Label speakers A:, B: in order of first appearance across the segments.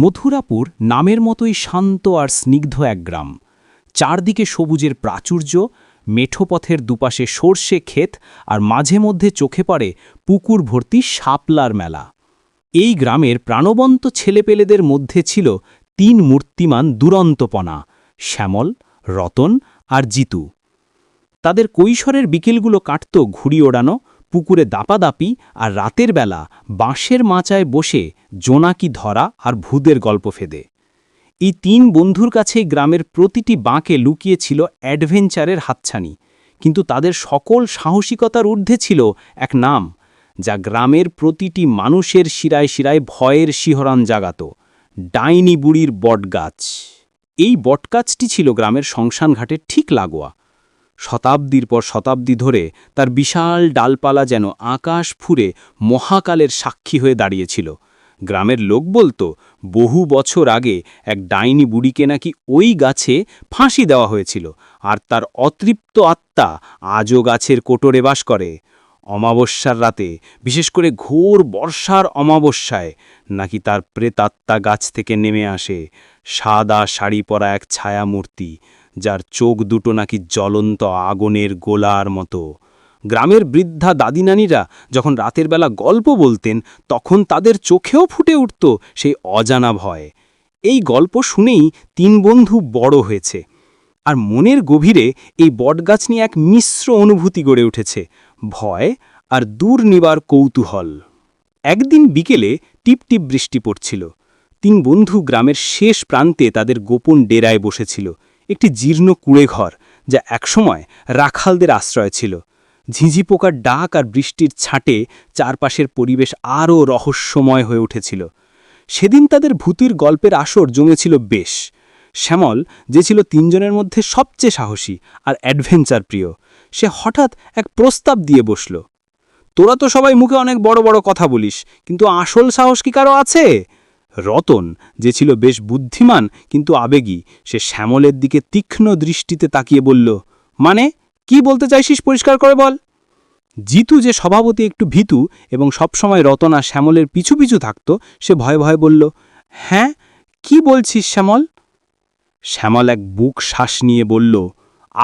A: মথুরাপুর নামের মতোই শান্ত আর স্নিগ্ধ এক গ্রাম। চারদিকে সবুজের প্রাচুর্য, মেঠোপথের দুপাশে সর্ষে ক্ষেত আর মাঝে মধ্যে চোখে পড়ে পুকুর ভর্তি শাপলার মেলা। এই গ্রামের প্রাণবন্ত ছেলেপেলেদের মধ্যে ছিল তিন মূর্তিমান দুরন্তপনা, শ্যামল, রতন আর জিতু। তাদের কৈশোরের বিকেলগুলো কাটত ঘুড়ি ওড়ানো পুকুরে দাপাদাপি আর রাতের বেলা বাঁশের মাচায় বসে জোনাকি ধরা আর ভূদের গল্প ফেদে। এই তিন বন্ধুর কাছে গ্রামের প্রতিটি বাঁকে লুকিয়ে ছিল অ্যাডভেঞ্চারের হাতছানি, কিন্তু তাদের সকল সাহসিকতার ঊর্ধ্বে ছিল এক নাম, যা গ্রামের প্রতিটি মানুষের শিরায় শিরায় ভয়ের শিহরণ জাগাত, ডাইনি বুড়ির বটগাছ। এই বটগাছটি ছিল গ্রামের শ্মশানঘাটের ঠিক লাগোয়া। শতাব্দীর পর শতাব্দী ধরে তার বিশাল ডালপালা যেন আকাশ ফুরে মহাকালের সাক্ষী হয়ে দাঁড়িয়েছিল। গ্রামের লোক বলত, বহু বছর আগে এক ডাইনি বুড়িকে নাকি ওই গাছে ফাঁসি দেওয়া হয়েছিল, আর তার অতৃপ্ত আত্মা আজও গাছের কোটরে বাস করে। অমাবস্যার রাতে, বিশেষ করে ঘোর বর্ষার অমাবস্যায়, নাকি তার প্রেতাত্মা গাছ থেকে নেমে আসে সাদা শাড়ি পরা এক ছায়ামূর্তি, যার চোখ দুটো নাকি জ্বলন্ত আগুনের গোলার মতো। গ্রামের বৃদ্ধা দাদিনানিরা যখন রাতের বেলা গল্প বলতেন, তখন তাদের চোখেও ফুটে উঠত সেই অজানা ভয়। এই গল্প শুনেই তিন বন্ধু বড় হয়েছে। আর মনের গভীরে এই বটগাছ নিয়ে এক মিশ্র অনুভূতি গড়ে উঠেছে, ভয় আর দূর নিবার কৌতূহল। একদিন বিকেলে টিপটিপ বৃষ্টি পড়ছিল। তিন বন্ধু গ্রামের শেষ প্রান্তে তাদের গোপন ডেরায় বসেছিল। একটি জীর্ণ কুড়েঘর যা একসময় রাখালদের আশ্রয় ছিল। ঝিঝি পোকার ডাক আর বৃষ্টির ছাঁটে চারপাশের পরিবেশ আরও রহস্যময় হয়ে উঠেছিল। সেদিন তাদের ভূতির গল্পের আসর জমেছিল বেশ। শ্যামল, যে ছিল তিনজনের মধ্যে সবচেয়ে সাহসী আর অ্যাডভেঞ্চার প্রিয়, সে হঠাৎ এক প্রস্তাব দিয়ে বসল, তোরা তো সবাই মুখে অনেক বড় বড় কথা বলিস, কিন্তু আসল সাহস কি কারও আছে? রতন, যে ছিল বেশ বুদ্ধিমান কিন্তু আবেগী, সে শ্যামলের দিকে তীক্ষ্ণ দৃষ্টিতে তাকিয়ে বলল মানে কি বলতে চাইছিস পরিষ্কার করে বল? জিতু, যে সভাপতি একটু ভীতু এবং সবসময় রতনা শ্যামলের পিছু পিছু থাকত, সে ভয়ে ভয়ে বলল হ্যাঁ কি বলছিস শ্যামল? শ্যামল এক বুক শ্বাস নিয়ে বলল,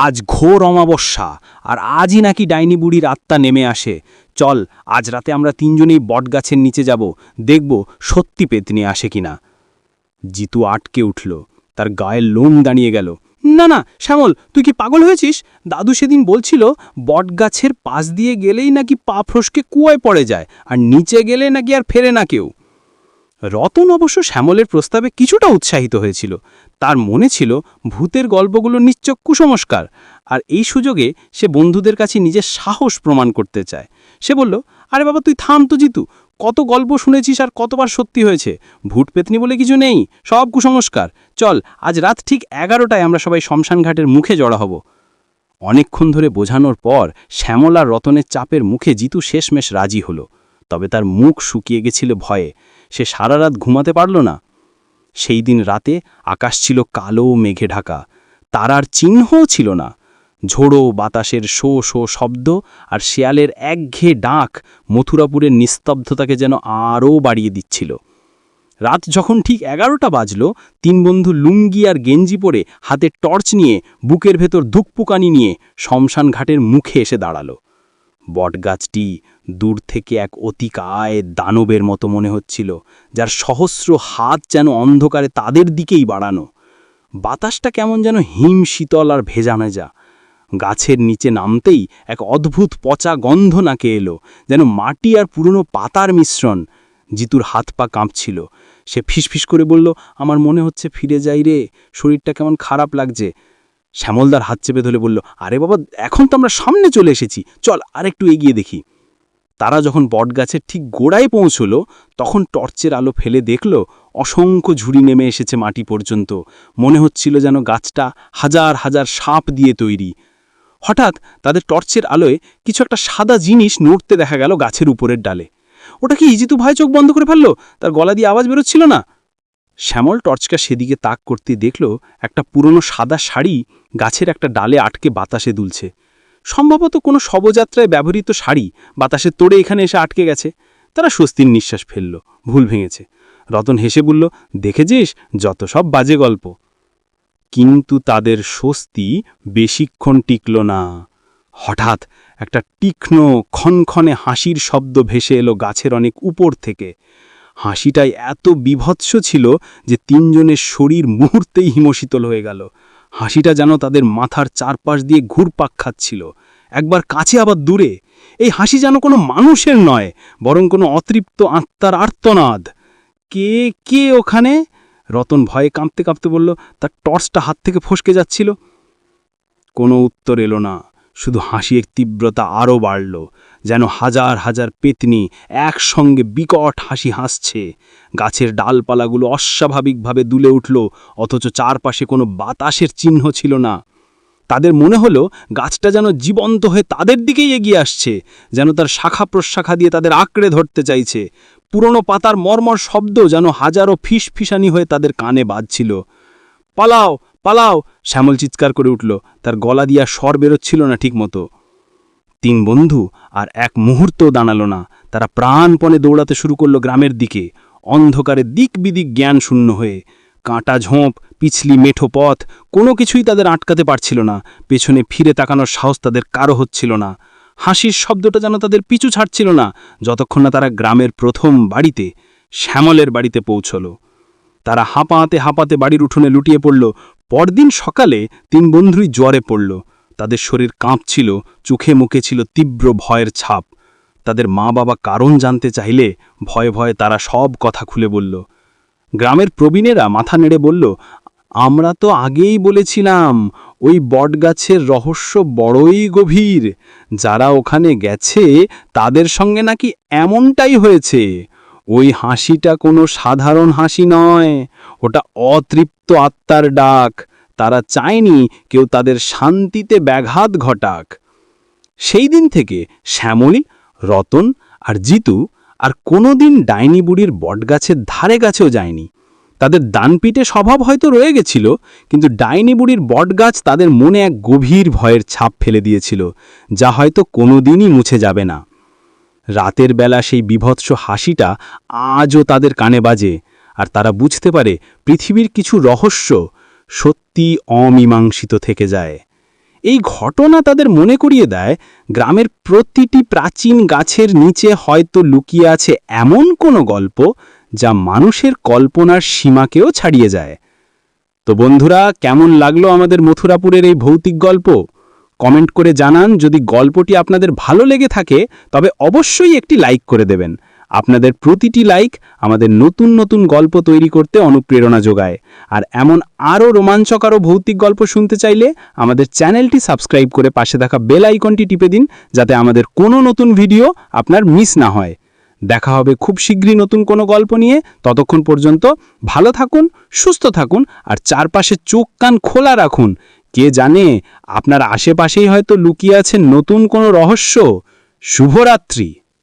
A: আজ ঘোর অমাবস্যা, আর আজই নাকি ডাইনি বুড়ির আত্মা নেমে আসে। চল, আজ রাতে আমরা তিনজনেই বটগাছের নিচে যাব, দেখব সত্যি পেতনি আসে কিনা। জিতু আটকে উঠল, তার গায়ের লোম দাঁড়িয়ে গেল, না না, শ্যামল, তুই কি পাগল হয়েছিস? দাদু সেদিন বলছিল, বটগাছের পাশ দিয়ে গেলেই নাকি পা ফ্রসকে কুয়ায় পড়ে যায়, আর নিচে গেলে নাকি আর ফেরে না কেউ। রতন অবশ্য শ্যামলের প্রস্তাবে কিছুটা উৎসাহিত হয়েছিল। তার মনে ছিল ভূতের গল্পগুলো নিশ্চক কুসংস্কার, আর এই সুযোগে সে বন্ধুদের কাছে নিজের সাহস প্রমাণ করতে চায়। সে বলল, আরে বাবা, তুই থাম তো জিতু। কত গল্প শুনেছিস আর কতবার সত্যি হয়েছে? ভূত পেতনি বলে কিছু নেই, সব কুসংস্কার। চল, আজ রাত ঠিক এগারোটায় আমরা সবাই শ্মশানঘাটের মুখে জড়া হব। অনেকক্ষণ ধরে বোঝানোর পর শ্যামল রতনের চাপের মুখে জিতু শেষমেশ রাজি হলো। তবে তার মুখ শুকিয়ে গেছিল ভয়ে। সে সারা রাত ঘুমাতে পারল না। সেই দিন রাতে আকাশ ছিল কালো মেঘে ঢাকা। তারার চিহ্নও ছিল না। ঝোড়ো বাতাসের শো শো শব্দ আর শেয়ালের একঘে ডাক মথুরাপুরের নিস্তব্ধতাকে যেন আরও বাড়িয়ে দিচ্ছিল। রাত যখন ঠিক এগারোটা বাজল, তিন বন্ধু লুঙ্গি আর গেঞ্জি পরে হাতে টর্চ নিয়ে বুকের ভেতর ধুকপুকানি নিয়ে শমশান ঘাটের মুখে এসে দাঁড়াল। বটগাছটি দূর থেকে এক অতিকায় দানবের মতো মনে হচ্ছিল, যার সহস্র হাত যেন অন্ধকারে তাদের দিকেই বাড়ানো। বাতাসটা কেমন যেন হিম শীতল আর ভেজা ভেজা গাছের নিচে নামতেই এক অদ্ভুত পচা গন্ধ নাকে এলো, যেন মাটি আর পুরনো পাতার মিশ্রণ। জিতুর হাত পা কাঁপছিল। সে ফিসফিস করে বলল, আমার মনে হচ্ছে ফিরে যাই রে, শরীরটা কেমন খারাপ লাগছে। শ্যামলদার হাত চেপে ধরে বলল, আরে বাবা, এখন তো আমরা সামনে চলে এসেছি। চল আরেকটু এগিয়ে দেখি। তারা যখন বটগাছের ঠিক গোড়ায় পৌঁছল, তখন টর্চের আলো ফেলে দেখল, অসংখ্য ঝুড়ি নেমে এসেছে মাটি পর্যন্ত। মনে হচ্ছিল যেন গাছটা হাজার হাজার সাপ দিয়ে তৈরি। হঠাৎ তাদের টর্চের আলোয় কিছু একটা সাদা জিনিস নড়তে দেখা গেল গাছের উপরের ডালে। ওটা কি ইজিতু ভাই চোখ বন্ধ করে ফেলল? তার গলা দিয়ে আওয়াজ বেরোচ্ছিল না? শ্যামল টর্চকা সেদিকে তাক করতে দেখল, একটা পুরনো সাদা শাড়ি গাছের একটা ডালে আটকে বাতাসে দুলছে। সম্ভবত কোনো শবযাত্রায় ব্যবহৃত শাড়ি বাতাসে তোড়ে এখানে এসে আটকে গেছে। তারা স্বস্তির নিঃশ্বাস ফেলল, ভুল ভেঙেছে। রতন হেসে বলল, দেখেছিস? যত সব বাজে গল্প। কিন্তু তাদের স্বস্তি বেশিক্ষণ টিকল না। হঠাৎ একটা তীক্ষ্ণ, ক্ষণক্ষণে হাসির শব্দ ভেসে এলো গাছের অনেক উপর থেকে। হাসিটাই এত বিভৎস ছিল যে তিনজনের শরীর মুহূর্তেই হিমশীতল হয়ে গেল। হাসিটা যেন তাদের মাথার চারপাশ দিয়ে ঘুরপাক খাচ্ছিল। একবার কাছে, আবার দূরে। এই হাসি যেন কোনো মানুষের নয়, বরং কোনো অতৃপ্ত আত্মার আর্তনাদ। কে কে ওখানে? রতন ভয়ে কাঁপতে কাঁপতে বলল তার টর্চটা হাত থেকে ফসকে যাচ্ছিল? কোনো উত্তর এলো না। শুধু হাসির তীব্রতা আরও বাড়ল। যেন হাজার হাজার পেতনি একসঙ্গে বিকট হাসি হাসছে। গাছের ডালপালাগুলো অস্বাভাবিকভাবে দুলে উঠল, অথচ চারপাশে কোনো বাতাসের চিহ্ন ছিল না। তাদের মনে হলো গাছটা যেন জীবন্ত হয়ে তাদের দিকেই এগিয়ে আসছে, যেন তার শাখা প্রশাখা দিয়ে তাদের আঁকড়ে ধরতে চাইছে। পুরনো পাতার মর্মর শব্দ যেন হাজারো ফিস ফিসানি হয়ে তাদের কানে বাজছিল। পালাও পালাও, শ্যামল চিৎকার করে উঠল। তার গলা দিয়া স্বর বেরোচ্ছিল না ঠিকমতো। তিন বন্ধু আর এক মুহূর্ত দাঁড়াল না। তারা প্রাণপণে দৌড়াতে শুরু করল গ্রামের দিকে। অন্ধকারে দিক বিদিক জ্ঞান শূন্য হয়ে। কাঁটা ঝোঁপ, পিছলি মেঠো পথ, কোনো কিছুই তাদের আটকাতে পারছিল না। পেছনে ফিরে তাকানোর সাহস তাদের কারও হচ্ছিল না। হাসির শব্দটা যেন তাদের পিছু ছাড়ছিল না। যতক্ষণ না তারা গ্রামের প্রথম বাড়িতে, শ্যামলের বাড়িতে পৌঁছল। তারা হাঁপাতে হাঁপাতে বাড়ির উঠোনে লুটিয়ে পড়ল। পরদিন সকালে তিন বন্ধুই জ্বরে পড়ল। তাদের শরীর কাঁপছিল, চোখে মুখে ছিল তীব্র ভয়ের ছাপ। তাদের মা বাবা কারণ জানতে চাইলে ভয়ে ভয়ে তারা সব কথা খুলে বলল। গ্রামের প্রবীণেরা মাথা নেড়ে বলল, আমরা তো আগেই বলেছিলাম, ওই বটগাছের রহস্য বড়ই গভীর। যারা ওখানে গেছে, তাদের সঙ্গে নাকি এমনটাই হয়েছে। ওই হাসিটা কোনো সাধারণ হাসি নয়, ওটা অতৃপ্ত আত্মার ডাক। তারা চায়নি কেউ তাদের শান্তিতে ব্যাঘাত ঘটাক। সেই দিন থেকে শ্যামলী, রতন আর জিতু আর কোনোদিন ডাইনি বুড়ির বটগাছের ধারে গাছেও যায়নি। তাদের দানপিটে স্বভাব হয়তো রয়ে গেছিল, কিন্তু ডাইনি বুড়ির বটগাছ তাদের মনে এক গভীর ভয়ের ছাপ ফেলে দিয়েছিল, যা হয়তো কোনোদিনই মুছে যাবে না। রাতের বেলা সেই বিভৎস হাসিটা আজও তাদের কানে বাজে, আর তারা বুঝতে পারে পৃথিবীর কিছু রহস্য সত্যি অমীমাংসিত থেকে যায়। এই ঘটনা তাদের মনে করিয়ে দেয়, গ্রামের প্রতিটি প্রাচীন গাছের নিচে হয়তো লুকিয়ে আছে এমন কোনো গল্প যা মানুষের কল্পনার সীমাকেও ছাড়িয়ে যায়। তো বন্ধুরা, কেমন লাগল আমাদের মথুরাপুরের এই ভৌতিক গল্প? কমেন্ট করে জানান। যদি গল্পটি আপনাদের ভালো লেগে থাকে, তবে অবশ্যই একটি লাইক করে দেবেন। আপনাদের প্রতিটি লাইক আমাদের নতুন নতুন গল্প তৈরি করতে অনুপ্রেরণা যোগায়। আর এমন আরও রোমাঞ্চকর ও ভৌতিক গল্প শুনতে চাইলে আমাদের চ্যানেলটি সাবস্ক্রাইব করে পাশে থাকা বেল আইকনটি টিপে দিন যাতে আমাদের কোনো নতুন ভিডিও আপনার মিস না হয়। দেখা হবে খুব শীঘ্রই নতুন কোনো গল্প নিয়ে। ততক্ষণ পর্যন্ত ভালো থাকুন, সুস্থ থাকুন, আর চারপাশে চোখ কান খোলা রাখুন। কে জানে আপনার আশেপাশেই হয়তো লুকিয়ে আছে নতুন কোনো রহস্য। শুভরাত্রি।